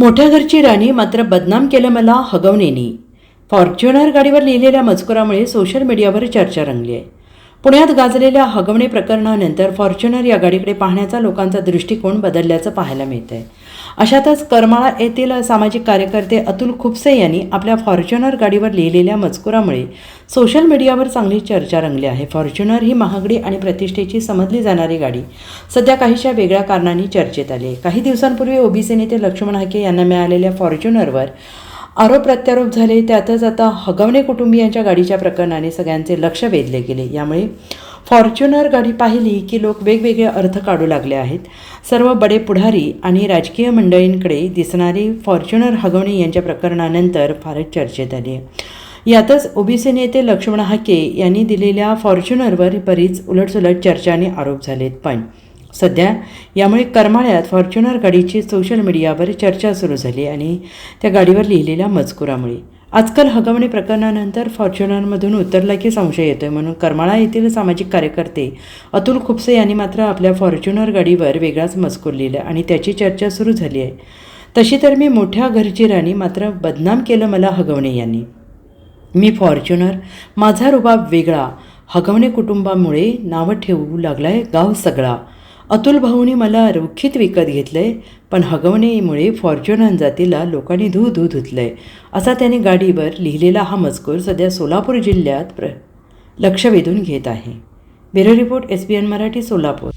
मोठ्या घरची राणी मात्र बदनाम केलं मला हगवणेनी. फॉर्च्युनर गाडीवर लिहिलेल्या मजकुरामुळे सोशल मीडियावर चर्चा रंगली आहे. पुण्यात गाजलेल्या हगवणे प्रकरणानंतर फॉर्च्युनर या गाडीकडे पाहण्याचा लोकांचा दृष्टिकोन बदलल्याचं पाहायला मिळत आहे अशातच करमाळा येथील सामाजिक कार्यकर्ते अतुल खुपसे यांनी आपल्या फॉर्च्युनर गाडीवर लिहिलेल्या मजकुरामुळे सोशल मीडियावर चांगली चर्चा रंगली आहे. फॉर्च्युनर ही महागडी आणि प्रतिष्ठेची समजली जाणारी गाडी. सध्या काहीशा वेगळ्या कारणांनी चर्चेत आली आहे. काही दिवसांपूर्वी ओबीसी नेते लक्ष्मण हाके यांना मिळालेल्या फॉर्च्युनरवर आरोप प्रत्यारोप झाले त्यातच आता हगवणे कुटुंबियांच्या गाडीच्या प्रकरणाने सगळ्यांचे लक्ष वेधले गेले. यामुळे फॉर्च्युनर गाडी पाहिली की लोक वेगवेगळे अर्थ काढू लागले आहेत. सर्व बडे पुढारी आणि राजकीय मंडळींकडे दिसणारी फॉर्च्युनर हगवणे यांच्या प्रकरणानंतर फारच चर्चेत आली. आहे यातच ओबीसी नेते लक्ष्मण हाके यांनी दिलेल्या फॉर्च्युनरवर बरीच उलटसुलट चर्चा आणि आरोप झालेत. पण सध्या यामुळे करमाळ्यात फॉर्च्युनर गाडीची सोशल मीडियावर चर्चा सुरू झाली आणि त्या गाडीवर लिहिलेल्या मजकुरामुळे. आजकाल हगवणे प्रकरणानंतर फॉर्च्युनरमधून उतरला की संशय येतोय म्हणून करमाळा येथील सामाजिक कार्यकर्ते अतुल खुपसे यांनी मात्र आपल्या फॉर्च्युनर गाडीवर वेगळाच मजकूर लिहिला आणि त्याची चर्चा सुरू झाली आहे. तशी तर मी मोठ्या घरची राणी मात्र बदनाम केलं मला हगवणे यांनी. मी फॉर्च्युनर माझा रुबाब वेगळा हगवणे कुटुंबामुळे नावं ठेवू लागलाय गाव सगळा. अतुल भाऊनी मला रोखीत विकत घेतलंय पण हगवणेमुळे फॉर्च्युनर जातीला लोकांनी धू धू धुतलंय. असा त्याने गाडीवर लिहिलेला हा मजकूर सध्या सोलापूर जिल्ह्यात प्र लक्ष वेधून घेत आहे. Bureau report S B N Marathi Solapur.